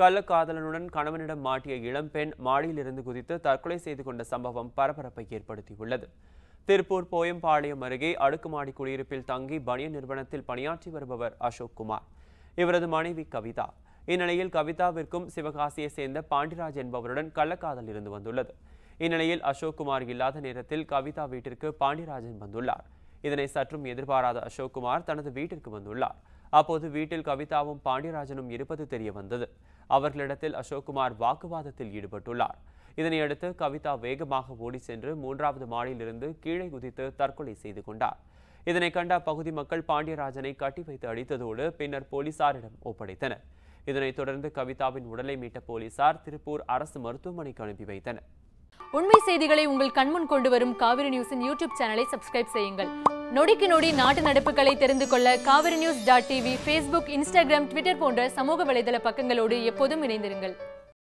கள்ளக்காதலனுடன் கணவனிடம் மாட்டிய இளம்பெண் மாடியிலிருந்து குதித்து தற்கொலை செய்து கொண்ட சம்பவம் பரபரப்பை ஏற்படுத்தியுள்ளது. திருப்பூர் போயம்பாளையம் அருகே அடுக்குமாடி குடியிருப்பில் தங்கி பனியன் நிறுவனத்தில் பணியாற்றி வருபவர் அசோக் குமார். இவரது மனைவி கவிதா. இந்நிலையில் கவிதாவிற்கும் சிவகாசியை சேர்ந்த பாண்டிராஜ் என்பவருடன் கள்ளக்காதல் இருந்து வந்துள்ளது. இந்நிலையில் அசோக் குமார் இல்லாத நேரத்தில் கவிதா வீட்டிற்கு பாண்டியராஜன் வந்துள்ளார். இதனை சற்றும் எதிர்பாராத அசோக்குமார் தனது வீட்டிற்கு வந்துள்ளார். அப்போது வீட்டில் கவிதாவும் பாண்டியராஜனும் இருப்பது தெரிய வந்தது அவர்களிடத்தில் அசோக்குமார் வாக்குவாதத்தில் ஈடுபட்டுள்ளார். இதனையடுத்து கவிதா வேகமாக ஓடி சென்று மூன்றாவது மாடியிலிருந்து கீழே குதித்து தற்கொலை செய்து கொண்டார். இதனை கண்ட பகுதி மக்கள் பாண்டியராஜனை கட்டி வைத்து அடித்ததோடு பின்னர் போலீசாரிடம் ஒப்படைத்தனர். இதனைத் தொடர்ந்து கவிதாவின் உடலை மீட்ட போலீசார் திருப்பூர் அரசு மருத்துவமனைக்கு அனுப்பி வைத்தனர். உண்மை செய்திகளை உங்கள் கண்முன் கொண்டு வரும் காவிரி நியூஸின் யூடியூப் சேனலை சப்ஸ்கிரைப் செய்யுங்கள். நொடிக்கு நொடி நாட்டு நடப்புகளை தெரிந்து கொள்ள Kaveri news dot TV Facebook Instagram Twitter போன்ற சமூக வலைதள பக்கங்களோடு எப்போதும் இணைந்திருங்கள்.